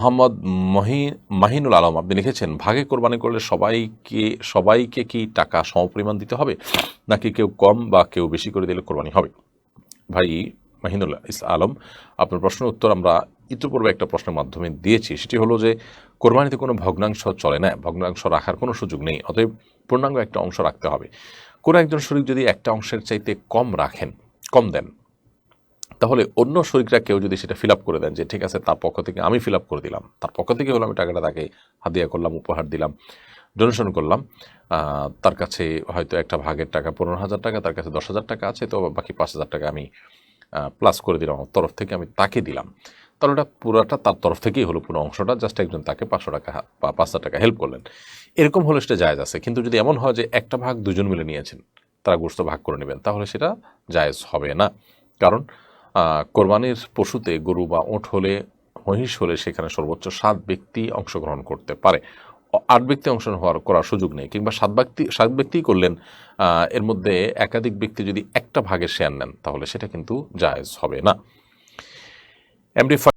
মোহাম্মদ মহি, মাহিনুল আলম, আপনি লিখেছেন, ভাগে কোরবানি করলে সবাইকে সবাইকে কি টাকা সমপরিমাণ দিতে হবে? নাকি কেউ কম বা কেউ বেশি করে দিলে কোরবানি হবে? ভাই মাহিনুল ইস, আলম, আপনার প্রশ্নের উত্তর আমরা ইতিপূর্বে একটা প্রশ্নের মাধ্যমে দিয়েছি। সেটি হলো যে, কোরবানিতে কোনো ভগ্নাংশ চলে না, ভগ্নাংশ রাখার কোনো সুযোগ নেই। অতএব পূর্ণাঙ্গ একটা অংশ রাখতে হবে। কোনো একজন শরীর যদি একটা অংশের চাইতে কম রাখেন, কম দেন তাহলে অন্য শরিকরা কেউ যদি সেটা ফিল করে দেন যে, ঠিক আছে, তার পক্ষ থেকে আমি ফিল করে দিলাম, তার পক্ষ থেকে হলো আমি টাকাটা তাকে হাদিয়া করলাম, উপহার দিলাম ডোনেশন করলাম তার কাছে হয়তো একটা ভাগের টাকা পনেরো হাজার টাকা, তার কাছে দশ হাজার টাকা আছে, তো বাকি পাঁচ হাজার টাকা আমি প্লাস করে দিলাম আমার তরফ থেকে, আমি তাকে দিলাম। তাহলে ওটা পুরোটা তার তরফ থেকেই হলো পুরো অংশটা জাস্ট একজন তাকে পাঁচশো টাকা বা পাঁচ হাজার টাকা হেল্প করলেন। এরকম হলে সেটা জায়েজ আছে, কিন্তু যদি এমন হয় যে, একটা ভাগ দুজন মিলে নিয়েছেন, তারা গোস্ত ভাগ করে নেবেন, তাহলে সেটা জায়েজ হবে না। কারণ কোরবানির পশুতে গরু বা ওঁট হলে, মহিষ হলে সেখানে সর্বোচ্চ সাত ব্যক্তি অংশগ্রহণ করতে পারে। আট ব্যক্তি অংশগ্রহণ হওয়ার করার সুযোগ নেই, কিংবা সাত ব্যক্তি সাত ব্যক্তি করলেন এর মধ্যে একাধিক ব্যক্তি যদি একটা ভাগে শেয়ার নেন, তাহলে সেটা কিন্তু জায়জ হবে না। এমডি